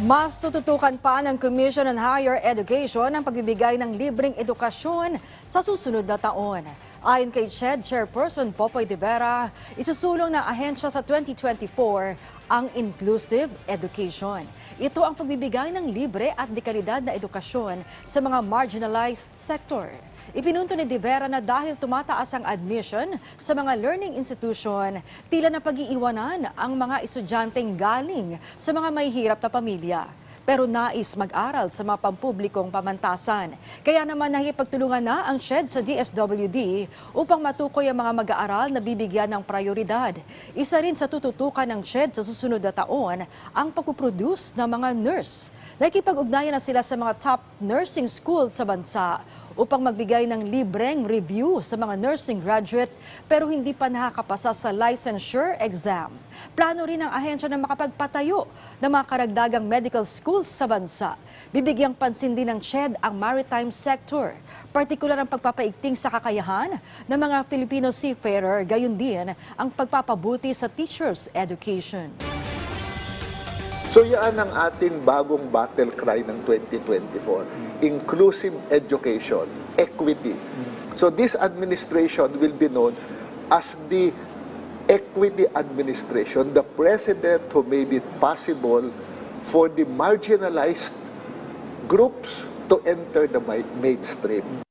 Mas tututukan pa ng Commission on Higher Education ang pagbibigay ng libreng edukasyon sa susunod na taon. Ayon kay CHED Chairperson Popoy de Vera, isusulong ng ahensya sa 2024 ang inclusive education. Ito ang pagbibigay ng libre at dekalidad na edukasyon sa mga marginalized sector. Ipinunto ni De Vera na dahil tumataas ang admission sa mga learning institution, tila na pag-iiwanan ang mga estudyanteng galing sa mga may hirap na pamilya. Pero nais mag-aral sa mga pampublikong pamantasan. Kaya naman nakipagtulungan na ang SHED sa DSWD upang matukoy ang mga mag-aaral na bibigyan ng prioridad. Isa rin sa tututukan ng SHED sa susunod na taon ang pagpuproduce ng mga nurse. Nakikipag-ugnayan na sila sa mga top nursing schools sa bansa upang magbigay ng libreng review sa mga nursing graduate pero hindi pa nakakapasa sa licensure exam. Plano rin ng ahensya na makapagpatayo ng mga karagdagang medical schools sa bansa. Bibigyang pansin din ng CHED ang maritime sector, partikular ang pagpapaigting sa kakayahan ng mga Filipino seafarer, gayon din ang pagpapabuti sa teachers' education. So yan ang ating bagong battle cry ng 2024. Inclusive education, equity. So this administration will be known as the equity administration, the president who made it possible for the marginalized groups to enter the ma- mainstream.